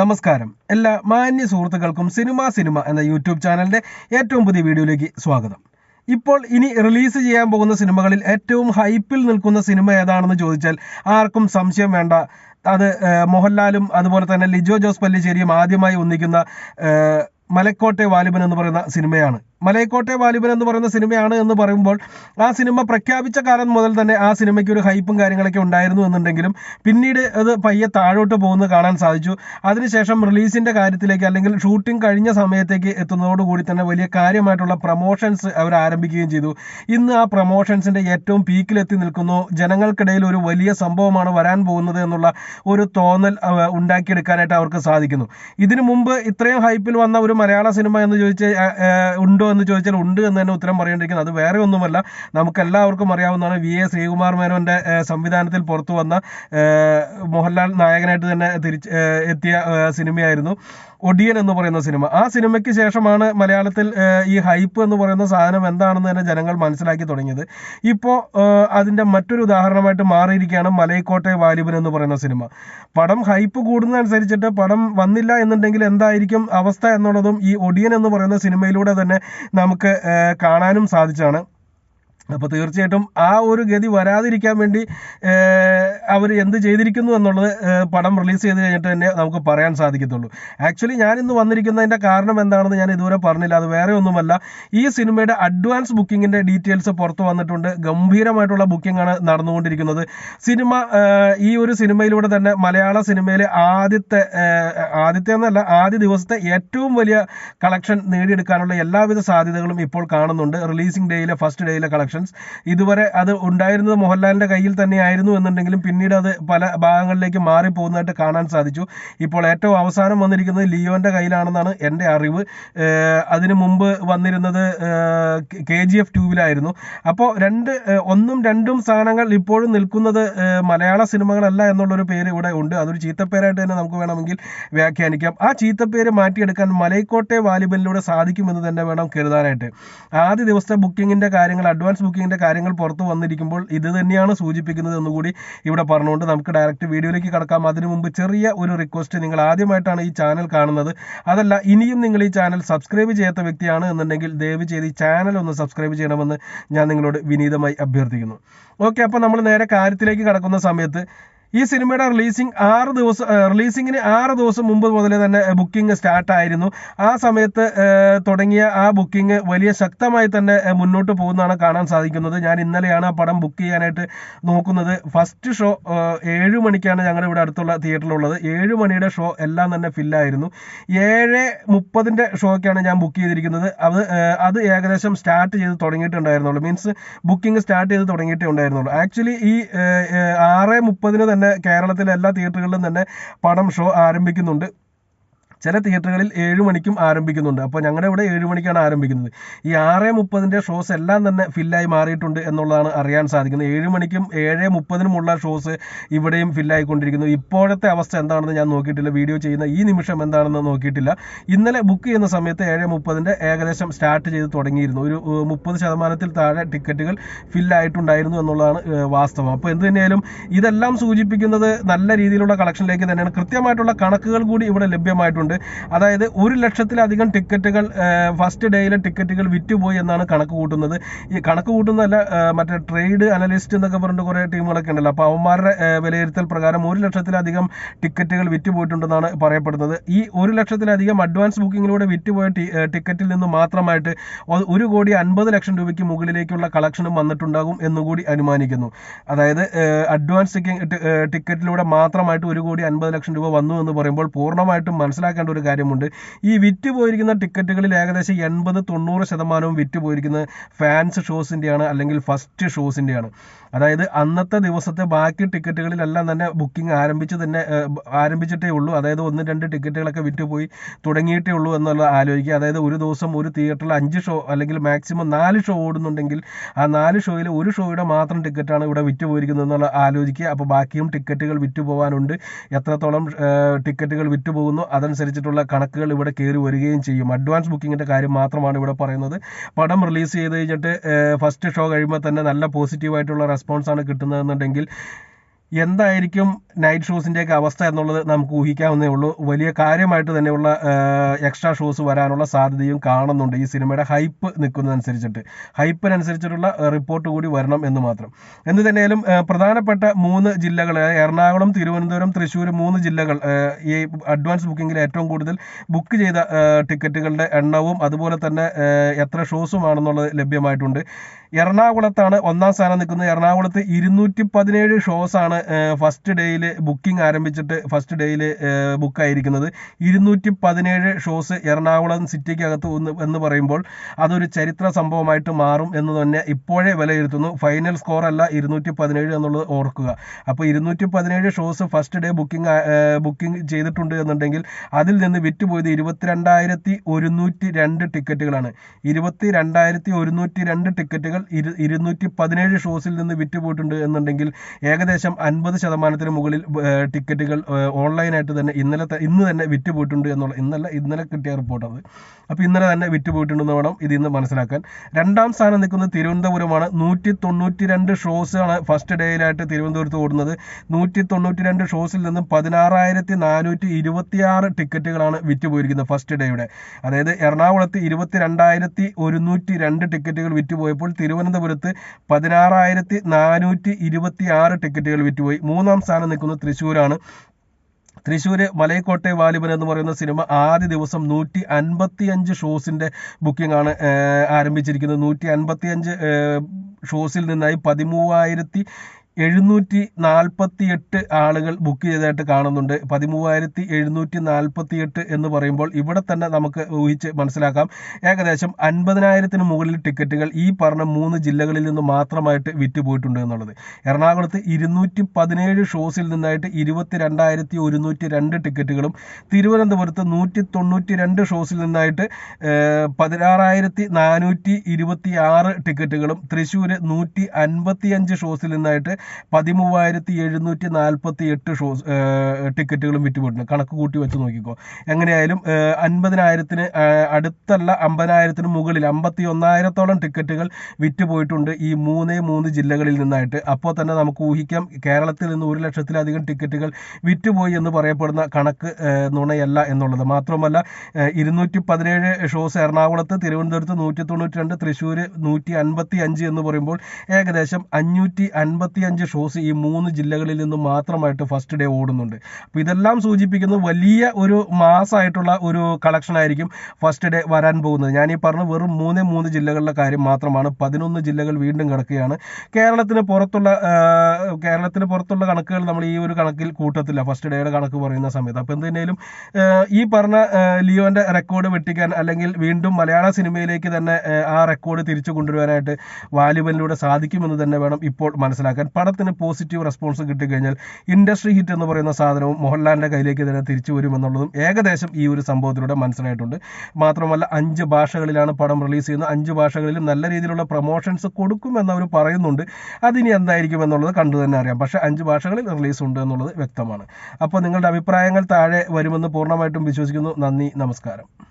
നമസ്കാരം. എല്ലാ മാന്യ സുഹൃത്തുക്കൾക്കും സിനിമ സിനിമ എന്ന യൂട്യൂബ് ചാനലിന്റെ ഏറ്റവും പുതിയ വീഡിയോയിലേക്ക് സ്വാഗതം. ഇപ്പോൾ ഇനി റിലീസ് ചെയ്യാൻ പോകുന്ന സിനിമകളിൽ ഏറ്റവും ഹൈപ്പിൽ നിൽക്കുന്ന സിനിമ ഏതാണെന്ന് ചോദിച്ചാൽ ആർക്കും സംശയം വേണ്ട. അത് മോഹൻലാലും അതുപോലെ തന്നെ ലിജോ ജോസ് പല്ലിശ്ശേരിയും ആദ്യമായി ഒന്നിക്കുന്ന മലക്കോട്ടെ വാലിബൻ എന്ന് പറയുന്ന സിനിമയാണ്. മലയക്കോട്ടെ വാലിബൻ എന്ന് പറയുന്ന സിനിമയാണ് എന്ന് പറയുമ്പോൾ ആ സിനിമ പ്രഖ്യാപിച്ച കാലം മുതൽ തന്നെ ആ സിനിമയ്ക്ക് ഒരു ഹൈപ്പും കാര്യങ്ങളൊക്കെ ഉണ്ടായിരുന്നു എന്നുണ്ടെങ്കിലും പിന്നീട് അത് പയ്യെ താഴോട്ട് പോകുന്നത് കാണാൻ സാധിച്ചു. അതിനുശേഷം റിലീസിന്റെ കാര്യത്തിലേക്ക് അല്ലെങ്കിൽ ഷൂട്ടിംഗ് കഴിഞ്ഞ സമയത്തേക്ക് എത്തുന്നതോടുകൂടി തന്നെ വലിയ കാര്യമായിട്ടുള്ള പ്രൊമോഷൻസ് അവർ ആരംഭിക്കുകയും ചെയ്തു. ഇന്ന് ആ പ്രൊമോഷൻസിന്റെ ഏറ്റവും പീക്കിലെത്തി നിൽക്കുന്നു. ജനങ്ങൾക്കിടയിൽ ഒരു വലിയ സംഭവമാണ് വരാൻ പോകുന്നത് എന്നുള്ള ഒരു തോന്നൽ ഉണ്ടാക്കിയെടുക്കാനായിട്ട് അവർക്ക് സാധിക്കുന്നു. ഇതിനു മുമ്പ് ഇത്രയും ഹൈപ്പിൽ വന്ന ഒരു മലയാള സിനിമ എന്ന് ചോദിച്ചാൽ ഉണ്ടോ എന്ന് ചോദിച്ചാൽ ഉണ്ട് എന്ന് തന്നെ ഉത്തരം പറയേണ്ടിരിക്കുന്നത് അത് വേറെ ഒന്നുമല്ല. നമുക്ക് എല്ലാവർക്കും അറിയാവുന്നതാണ് വി എ ശ്രീകുമാർ മേനോന്റെ സംവിധാനത്തിൽ പുറത്തു വന്ന മോഹൻലാൽ നായകനായിട്ട് തന്നെ തിരിച്ച് എത്തിയ സിനിമയായിരുന്നു. ഒടിയൻ എന്ന് പറയുന്ന സിനിമ. ആ സിനിമയ്ക്ക് ശേഷമാണ് മലയാളത്തിൽ ഈ ഹൈപ്പ് എന്ന് പറയുന്ന സാധനം എന്താണെന്ന് തന്നെ ജനങ്ങൾ മനസ്സിലാക്കി തുടങ്ങിയത്. ഇപ്പോൾ അതിന്റെ മറ്റൊരു ഉദാഹരണമായിട്ട് മാറിയിരിക്കുകയാണ് മലൈക്കോട്ടെ വാലിബൻ എന്ന് പറയുന്ന സിനിമ. പടം ഹൈപ്പ് കൂടുന്നതനുസരിച്ചിട്ട് പടം വന്നില്ല എന്നുണ്ടെങ്കിൽ എന്തായിരിക്കും അവസ്ഥ എന്നുള്ളതും ഈ ഒടിയൻ എന്ന് പറയുന്ന സിനിമയിലൂടെ തന്നെ നമുക്ക് കാണാനും സാധിച്ചാണ് അപ്പോൾ തീർച്ചയായിട്ടും ആ ഒരു ഗതി വരാതിരിക്കാൻ വേണ്ടി അവർ എന്ത് ചെയ്തിരിക്കുന്നു എന്നുള്ളത് പടം റിലീസ് ചെയ്ത് കഴിഞ്ഞിട്ട് തന്നെ നമുക്ക് പറയാൻ സാധിക്കത്തുള്ളൂ. ആക്ച്വലി ഞാൻ ഇന്ന് വന്നിരിക്കുന്നതിന്റെ കാരണം എന്താണെന്ന് ഞാൻ ഇതുവരെ പറഞ്ഞില്ല. അത് വേറെ ഒന്നുമല്ല. ഈ സിനിമയുടെ അഡ്വാൻസ് ബുക്കിങ്ങിന്റെ ഡീറ്റെയിൽസ് പുറത്തു വന്നിട്ടുണ്ട്. ഗംഭീരമായിട്ടുള്ള ബുക്കിങ്ങാണ് ആണ് നടന്നുകൊണ്ടിരിക്കുന്നത്. സിനിമ ഈ ഒരു സിനിമയിലൂടെ തന്നെ മലയാള സിനിമയിലെ ആദ്യത്തെ ആദ്യത്തെ എന്നല്ല ആദ്യ ദിവസത്തെ ഏറ്റവും വലിയ കളക്ഷൻ നേടിയെടുക്കാനുള്ള എല്ലാവിധ സാധ്യതകളും ഇപ്പോൾ കാണുന്നുണ്ട്. റിലീസിംഗ് ഡേയിലെ ഫസ്റ്റ് ഡേയിലെ കളക്ഷൻസ് ഇതുവരെ അത് ഉണ്ടായിരുന്നത് മോഹൻലാലിന്റെ കയ്യിൽ തന്നെയായിരുന്നു എന്നുണ്ടെങ്കിലും പിന്നീട് അത് പല ഭാഗങ്ങളിലേക്ക് മാറിപ്പോകുന്നതായിട്ട് കാണാൻ സാധിച്ചു. ഇപ്പോൾ ഏറ്റവും അവസാനം വന്നിരിക്കുന്നത് ലിയോന്റെ കയ്യിലാണെന്നാണ് എന്റെ അറിവ്. അതിനു മുമ്പ് വന്നിരുന്നത് കെ ജി എഫ് ട്യൂബിലായിരുന്നു അപ്പോൾ രണ്ട് ഒന്നും രണ്ടും സാധനങ്ങൾ ഇപ്പോഴും നിൽക്കുന്നത് മലയാള സിനിമകളല്ല എന്നുള്ളൊരു പേര് ഇവിടെ ഉണ്ട്. അതൊരു ചീത്തപ്പേരായിട്ട് തന്നെ നമുക്ക് വേണമെങ്കിൽ വ്യാഖ്യാനിക്കാം. ആ ചീത്തപ്പേര് മാറ്റിയെടുക്കാൻ മലൈക്കോട്ടെ വാലിബലിലൂടെ സാധിക്കുമെന്ന് തന്നെ വേണം കരുതാനായിട്ട്. ആദ്യ ദിവസത്തെ ബുക്കിങ്ങിന്റെ കാര്യങ്ങൾ അഡ്വാൻസ് ബുക്കിങ്ങിന്റെ കാര്യങ്ങൾ പുറത്തു വന്നിരിക്കുമ്പോൾ ഇത് തന്നെയാണ് സൂചിപ്പിക്കുന്നത് എന്നുകൂടി ഇവിടെ പറഞ്ഞുകൊണ്ട് നമുക്ക് ഡയറക്റ്റ് വീഡിയോയിലേക്ക് കടക്കാം. അതിനു മുമ്പ് ചെറിയ ഒരു റിക്വസ്റ്റ് നിങ്ങൾ ആദ്യമായിട്ടാണ് ഈ ചാനൽ കാണുന്നത്. അതല്ല ഇനിയും നിങ്ങൾ ഈ ചാനൽ സബ്സ്ക്രൈബ് ചെയ്യാത്ത വ്യക്തിയാണ് എന്നുണ്ടെങ്കിൽ ദയവ് ചെയ്ത് ഈ ചാനൽ ഒന്ന് സബ്സ്ക്രൈബ് ചെയ്യണമെന്ന് ഞാൻ നിങ്ങളോട് വിനീതമായി അഭ്യർത്ഥിക്കുന്നു. ഓക്കെ അപ്പോൾ നമ്മൾ നേരെ കാര്യത്തിലേക്ക് കടക്കുന്ന സമയത്ത് ഈ സിനിമയുടെ റിലീസിങ് ആറ് ദിവസം റിലീസിങ്ങിന് ആറ് ദിവസം മുമ്പ് മുതൽ തന്നെ ബുക്കിംഗ് സ്റ്റാർട്ട് ആയിരുന്നു ആ സമയത്ത് തുടങ്ങിയ ആ ബുക്കിംഗ് വലിയ ശക്തമായി തന്നെ മുന്നോട്ട് പോകുന്നതാണ് കാണാൻ സാധിക്കുന്നത്. ഞാൻ ഇന്നലെയാണ് ആ പടം ബുക്ക് ചെയ്യാനായിട്ട് നോക്കുന്നത്. ഫസ്റ്റ് ഷോ ഏഴ് മണിക്കാണ് ഞങ്ങളുടെ ഇവിടെ അടുത്തുള്ള തിയേറ്ററിലുള്ളത്. ഏഴ് മണിയുടെ ഷോ എല്ലാം തന്നെ ഫില്ലായിരുന്നു. ഏഴ് മുപ്പതിന്റെ ഷോയ്ക്കാണ് ഞാൻ ബുക്ക് ചെയ്തിരിക്കുന്നത്. അത് അത് ഏകദേശം സ്റ്റാർട്ട് ചെയ്ത് തുടങ്ങിയിട്ടുണ്ടായിരുന്നുള്ളൂ. മീൻസ് ബുക്കിംഗ് സ്റ്റാർട്ട് ചെയ്ത് തുടങ്ങിയിട്ടേ ഉണ്ടായിരുന്നുള്ളൂ. ആക്ച്വലി ഈ ആറ് മുപ്പതിന് തന്നെ കേരളത്തിലെ എല്ലാ തിയേറ്ററുകളിലും തന്നെ പടം ഷോ ആരംഭിക്കുന്നുണ്ട്. ചില തിയേറ്ററുകളിൽ ഏഴ് മണിക്കും ആരംഭിക്കുന്നുണ്ട്. അപ്പോൾ ഞങ്ങളുടെ ഇവിടെ ഏഴ് മണിക്കാണ് ആരംഭിക്കുന്നത്. ഈ ആറ് മുപ്പതിന്റെ ഷോസ് എല്ലാം തന്നെ ഫില്ലായി മാറിയിട്ടുണ്ട് എന്നുള്ളതാണ് അറിയാൻ സാധിക്കുന്നത്. ഏഴ് മണിക്കും ഏഴ് മുപ്പതിനുമുള്ള ഷോസ് ഇവിടെയും ഫില്ലായിക്കൊണ്ടിരിക്കുന്നു. ഇപ്പോഴത്തെ അവസ്ഥ എന്താണെന്ന് ഞാൻ നോക്കിയിട്ടില്ല. വീഡിയോ ചെയ്യുന്ന ഈ നിമിഷം എന്താണെന്ന് നോക്കിയിട്ടില്ല. ഇന്നലെ ബുക്ക് ചെയ്യുന്ന സമയത്ത് ഏഴ് മുപ്പതിന്റെ ഏകദേശം സ്റ്റാർട്ട് ചെയ്ത് തുടങ്ങിയിരുന്നു. ഒരു മുപ്പത് ശതമാനത്തിൽ താഴെ ടിക്കറ്റുകൾ ഫില്ലായിട്ടുണ്ടായിരുന്നു എന്നുള്ളതാണ് വാസ്തവം. അപ്പോൾ എന്ത് തന്നെയായാലും ഇതെല്ലാം സൂചിപ്പിക്കുന്നത് നല്ല രീതിയിലുള്ള കളക്ഷനിലേക്ക് തന്നെയാണ്. കൃത്യമായിട്ടുള്ള കണക്കുകൾ കൂടി ഇവിടെ ലഭ്യമായിട്ടുണ്ട്. അതായത് ഒരു ലക്ഷത്തിലധികം ടിക്കറ്റുകൾ ഫസ്റ്റ് ഡേയിലെ ടിക്കറ്റുകൾ വിറ്റുപോയി എന്നാണ് കണക്ക് കൂട്ടുന്നത്. ഈ കണക്ക് കൂട്ടുന്നതല്ല മറ്റേ ട്രേഡ് അനലിസ്റ്റ് എന്നൊക്കെ പറഞ്ഞിട്ട് കുറേ ടീമുകളൊക്കെ ഉണ്ടല്ലോ. അപ്പോൾ അവന്മാരുടെ വിലയിരുത്തൽ പ്രകാരം ഒരു ലക്ഷത്തിലധികം ടിക്കറ്റുകൾ വിറ്റുപോയിട്ടുണ്ടെന്നാണ് പറയപ്പെടുന്നത്. ഈ ഒരു ലക്ഷത്തിലധികം അഡ്വാൻസ് ബുക്കിങ്ങിലൂടെ വിറ്റുപോയ ടിക്കറ്റിൽ നിന്ന് മാത്രമായിട്ട് ഒരു കോടി അൻപത് ലക്ഷം രൂപയ്ക്ക് മുകളിലേക്കുള്ള കളക്ഷനും വന്നിട്ടുണ്ടാകും എന്നുകൂടി അനുമാനിക്കുന്നു. അതായത് അഡ്വാൻസ് ടിക്കറ്റ് ടിക്കറ്റിലൂടെ മാത്രമായിട്ട് ഒരു കോടി അൻപത് ലക്ഷം രൂപ വന്നു എന്ന് പറയുമ്പോൾ പൂർണമായിട്ടും മനസ്സിലാക്കേണ്ട ഒരു കാര്യമുണ്ട്. ഈ വിറ്റ് പോയിരിക്കുന്ന ടിക്കറ്റുകളിൽ ഏകദേശം എൺപത് തൊണ്ണൂറ് ശതമാനവും വിറ്റ് പോയിരിക്കുന്നത് ഫാൻസ് ഷോസിന്റെയാണ് അല്ലെങ്കിൽ ഫസ്റ്റ് ഷോസിന്റെയാണ് അതായത് അന്നത്തെ ദിവസത്തെ ബാക്കി ടിക്കറ്റുകളിലെല്ലാം തന്നെ ബുക്കിംഗ് ആരംഭിച്ച് തന്നെ ആരംഭിച്ചിട്ടേ ഉള്ളൂ. അതായത് ഒന്ന് രണ്ട് ടിക്കറ്റുകളൊക്കെ വിറ്റ് പോയി തുടങ്ങിയിട്ടേ ഉള്ളൂ എന്നുള്ള ആലോചിക്കുക. അതായത് ഒരു ദിവസം ഒരു തിയേറ്ററിൽ അഞ്ച് ഷോ അല്ലെങ്കിൽ മാക്സിമം നാല് ഷോ ഓടുന്നുണ്ടെങ്കിൽ ആ നാല് ഷോയിൽ ഒരു ഷോയുടെ മാത്രം ടിക്കറ്റാണ് ഇവിടെ വിറ്റ് പോയിരിക്കുന്നത് എന്നുള്ള ആലോചിക്കുക. അപ്പോൾ ബാക്കിയും ടിക്കറ്റുകൾ വിറ്റ് പോകാനുണ്ട് എത്രത്തോളം ടിക്കറ്റുകൾ വിറ്റ് പോകുന്നു അതനുസരിച്ചിട്ടുള്ള കണക്കുകൾ ഇവിടെ കയറി വരികയും ചെയ്യും. അഡ്വാൻസ് ബുക്കിങ്ങിന്റെ കാര്യം മാത്രമാണ് ഇവിടെ പറയുന്നത്. പടം റിലീസ് ചെയ്ത് കഴിഞ്ഞിട്ട് ഫസ്റ്റ് ഷോ കഴിയുമ്പോൾ തന്നെ നല്ല പോസിറ്റീവായിട്ടുള്ള റെസ്പോൺസാണ് കിട്ടുന്നതെന്നുണ്ടെങ്കിൽ എന്തായിരിക്കും നൈറ്റ് ഷൂസിന്റെയൊക്കെ അവസ്ഥ എന്നുള്ളത് നമുക്ക് ഊഹിക്കാവുന്നേ ഉള്ളൂ. വലിയ കാര്യമായിട്ട് തന്നെയുള്ള എക്സ്ട്രാ ഷോസ് വരാനുള്ള സാധ്യതയും കാണുന്നുണ്ട്. ഈ സിനിമയുടെ ഹൈപ്പ് നിൽക്കുന്നതനുസരിച്ചിട്ട്. ഹൈപ്പിനനുസരിച്ചിട്ടുള്ള റിപ്പോർട്ട് കൂടി വരണം എന്ന് മാത്രം. എന്ന് തന്നെയാലും പ്രധാനപ്പെട്ട മൂന്ന് ജില്ലകൾ എറണാകുളം തിരുവനന്തപുരം തൃശ്ശൂർ മൂന്ന് ജില്ലകൾ ഈ അഡ്വാൻസ് ബുക്കിങ്ങിൽ ഏറ്റവും കൂടുതൽ ബുക്ക് ചെയ്ത ടിക്കറ്റുകളുടെ എണ്ണവും അതുപോലെ തന്നെ എത്ര ഷോസുമാണെന്നുള്ളത് ലഭ്യമായിട്ടുണ്ട്. എറണാകുളത്താണ് ഒന്നാം സ്ഥാനം നിൽക്കുന്നത്. എറണാകുളത്ത് ഇരുന്നൂറ്റി പതിനേഴ് ഷോസാണ് ഫസ്റ്റ് ഡേയിൽ ബുക്കിംഗ് ആരംഭിച്ചിട്ട് ഫസ്റ്റ് ഡേയിൽ ബുക്ക് ആയിരിക്കുന്നത്. ഇരുന്നൂറ്റി പതിനേഴ് ഷോസ് എറണാകുളം സിറ്റിക്കകത്ത് എന്ന് പറയുമ്പോൾ അതൊരു ചരിത്ര സംഭവമായിട്ട് മാറും എന്ന് തന്നെ ഇപ്പോഴേ വിലയിരുത്തുന്നു. ഫൈനൽ സ്കോർ അല്ല ഇരുന്നൂറ്റി പതിനേഴ് എന്നുള്ളത് ഓർക്കുക. അപ്പോൾ ഇരുന്നൂറ്റി പതിനേഴ് shows first day booking booking ചെയ്തിട്ടുണ്ട് എന്നുണ്ടെങ്കിൽ അതിൽ നിന്ന് വിറ്റുപോയത് ഇരുപത്തിരണ്ടായിരത്തി ഒരുന്നൂറ്റി രണ്ട് ടിക്കറ്റുകളാണ്. ഇരുപത്തി രണ്ടായിരത്തി ഒരുന്നൂറ്റി രണ്ട് ടിക്കറ്റുകൾ ഇരു ഇരുന്നൂറ്റി പതിനേഴ് ഷോസിൽ നിന്ന് വിറ്റുപോയിട്ടുണ്ട് എന്നുണ്ടെങ്കിൽ ഏകദേശം അൻപത് ശതമാനത്തിന് മുകളിൽ ടിക്കറ്റുകൾ ഓൺലൈനായിട്ട് തന്നെ ഇന്നലെ ഇന്ന് തന്നെ വിറ്റുപോയിട്ടുണ്ട് എന്നുള്ള ഇന്നല്ല ഇന്നലെ കിട്ടിയ റിപ്പോർട്ടാണ് അപ്പോൾ ഇന്നലെ തന്നെ വിറ്റുപോയിട്ടുണ്ടെന്ന് വേണം ഇത് ഇന്ന് മനസ്സിലാക്കാൻ. രണ്ടാം സ്ഥാനം നിൽക്കുന്ന തിരുവനന്തപുരമാണ് നൂറ്റി തൊണ്ണൂറ്റി രണ്ട് ഷോസാണ് ഫസ്റ്റ് ഡേയിലായിട്ട് തിരുവനന്തപുരത്ത് ഓടുന്നത്. നൂറ്റി തൊണ്ണൂറ്റി രണ്ട് ഷോസിൽ നിന്നും പതിനാറായിരത്തി നാനൂറ്റി ഇരുപത്തിയാറ് ടിക്കറ്റുകളാണ് വിറ്റുപോയിരിക്കുന്നത് ഫസ്റ്റ് ഡേയുടെ. അതായത് എറണാകുളത്ത് ഇരുപത്തി രണ്ടായിരത്തി ഒരുന്നൂറ്റി രണ്ട് ടിക്കറ്റുകൾ വിറ്റുപോയപ്പോൾ തിരുവനന്തപുരത്ത് പതിനാറായിരത്തി നാനൂറ്റി ഇരുപത്തി ആറ് ടിക്കറ്റുകൾ വിറ്റുപോയി മൂന്നാം സ്ഥാനം നിൽക്കുന്നത് തൃശ്ശൂരാണ്. തൃശ്ശൂർ മലയക്കോട്ടെ വാലിബൻ എന്ന് പറയുന്ന സിനിമ ആദ്യ ദിവസം നൂറ്റി അൻപത്തി അഞ്ച് ഷോസിന്റെ ബുക്കിംഗ് ആണ് ആരംഭിച്ചിരിക്കുന്നത്. നൂറ്റി അൻപത്തി അഞ്ച് ഷോസിൽ നിന്നായി പതിമൂവായിരത്തി എഴുന്നൂറ്റി നാൽപ്പത്തി എട്ട് ആളുകൾ ബുക്ക് ചെയ്തതായിട്ട് കാണുന്നുണ്ട്. പതിമൂവായിരത്തി എഴുന്നൂറ്റി നാൽപ്പത്തി എട്ട് എന്ന് പറയുമ്പോൾ ഇവിടെ തന്നെ നമുക്ക് ഊഹിച്ച് മനസ്സിലാക്കാം. ഏകദേശം അൻപതിനായിരത്തിന് മുകളിൽ ടിക്കറ്റുകൾ ഈ പറഞ്ഞ മൂന്ന് ജില്ലകളിൽ നിന്ന് മാത്രമായിട്ട് വിറ്റുപോയിട്ടുണ്ട് എന്നുള്ളത്. എറണാകുളത്ത് ഇരുന്നൂറ്റി പതിനേഴ് ഷോസിൽ നിന്നായിട്ട് ഇരുപത്തി രണ്ടായിരത്തി ഒരുന്നൂറ്റി രണ്ട് ടിക്കറ്റുകളും തിരുവനന്തപുരത്ത് നൂറ്റി തൊണ്ണൂറ്റി രണ്ട് ഷോസിൽ നിന്നായിട്ട് പതിനാറായിരത്തി നാനൂറ്റി ഇരുപത്തി ആറ് ടിക്കറ്റുകളും തൃശ്ശൂർ നൂറ്റി അൻപത്തി അഞ്ച് ഷോസിൽ നിന്നായിട്ട് പതിമൂവായിരത്തി എഴുന്നൂറ്റി നാൽപ്പത്തി എട്ട് ഷോസ് ടിക്കറ്റുകളും വിറ്റുപോയിട്ടുണ്ട്. കണക്ക് കൂട്ടി വെച്ച് നോക്കിക്കോ. എങ്ങനെയായാലും അൻപതിനായിരത്തിന് അടുത്തല്ല അമ്പതിനായിരത്തിന് മുകളിൽ അമ്പത്തി ഒന്നായിരത്തോളം ടിക്കറ്റുകൾ വിറ്റുപോയിട്ടുണ്ട് ഈ മൂന്നേ മൂന്ന് ജില്ലകളിൽ നിന്നായിട്ട്. അപ്പോൾ തന്നെ നമുക്ക് ഊഹിക്കാം കേരളത്തിൽ നിന്ന് ഒരു ലക്ഷത്തിലധികം ടിക്കറ്റുകൾ വിറ്റുപോയി എന്ന് പറയപ്പെടുന്ന കണക്ക് നുണയല്ല എന്നുള്ളത്. മാത്രമല്ല ഇരുന്നൂറ്റി പതിനേഴ് ഷോസ് എറണാകുളത്ത് തിരുവനന്തപുരത്ത് നൂറ്റി തൊണ്ണൂറ്റി രണ്ട് തൃശ്ശൂർ നൂറ്റി അൻപത്തി അഞ്ച് എന്ന് പറയുമ്പോൾ ഏകദേശം അഞ്ഞൂറ്റി അൻപത്തി അഞ്ച് ഷോസ് ഈ മൂന്ന് ജില്ലകളിൽ നിന്ന് മാത്രമായിട്ട് ഫസ്റ്റ് ഡേ ഓടുന്നുണ്ട്. അപ്പോൾ ഇതെല്ലാം സൂചിപ്പിക്കുന്നത് വലിയ ഒരു മാസമായിട്ടുള്ള ഒരു കളക്ഷൻ ആയിരിക്കും ഫസ്റ്റ് ഡേ വരാൻ പോകുന്നത്. ഞാൻ ഈ പറഞ്ഞ വെറും മൂന്നേ മൂന്ന് ജില്ലകളിലെ കാര്യം മാത്രമാണ്. പതിനൊന്ന് ജില്ലകൾ വീണ്ടും കിടക്കുകയാണ്. കേരളത്തിന് പുറത്തുള്ള കേരളത്തിന് പുറത്തുള്ള കണക്കുകൾ നമ്മൾ ഈ ഒരു കണക്കിൽ കൂട്ടത്തില്ല. ഫസ്റ്റ് ഡേയുടെ കണക്ക് പറയുന്ന സമയത്ത്. അപ്പോൾ എന്തിനേലും ഈ പറഞ്ഞ ലിയോന്റെ റെക്കോർഡ് വെട്ടിക്കാൻ അല്ലെങ്കിൽ വീണ്ടും മലയാള സിനിമയിലേക്ക് തന്നെ ആ, റെക്കോർഡ് തിരിച്ചു കൊണ്ടുവരാനായിട്ട് വാലിബനിലൂടെ സാധിക്കുമെന്ന് തന്നെ വേണം ഇപ്പോൾ മനസ്സിലാക്കാൻ. പടത്തിന് പോസിറ്റീവ് റെസ്പോൺസ് കിട്ടിക്കഴിഞ്ഞാൽ ഇൻഡസ്ട്രി ഹിറ്റ് എന്ന് പറയുന്ന സാധനവും മോഹൻലാലിന്റെ കയ്യിലേക്ക് തന്നെ തിരിച്ചു വരുമെന്നുള്ളതും ഏകദേശം ഈ ഒരു സംഭവത്തിലൂടെ മനസ്സിലായിട്ടുണ്ട്. മാത്രമല്ല അഞ്ച് ഭാഷകളിലാണ് പടം റിലീസ് ചെയ്യുന്നത്. അഞ്ച് ഭാഷകളിലും നല്ല രീതിയിലുള്ള പ്രൊമോഷൻസ് കൊടുക്കുമെന്ന് അവർ പറയുന്നുണ്ട്. അതിനി എന്തായിരിക്കും എന്നുള്ളത് കണ്ടു തന്നെ അറിയാം. പക്ഷേ അഞ്ച് ഭാഷകളിൽ റിലീസ് ഉണ്ട് എന്നുള്ളത് വ്യക്തമാണ്. അപ്പോൾ നിങ്ങളുടെ അഭിപ്രായങ്ങൾ താഴെ വരുമെന്ന് പൂർണമായിട്ടും വിശ്വസിക്കുന്നു. നന്ദി നമസ്കാരം.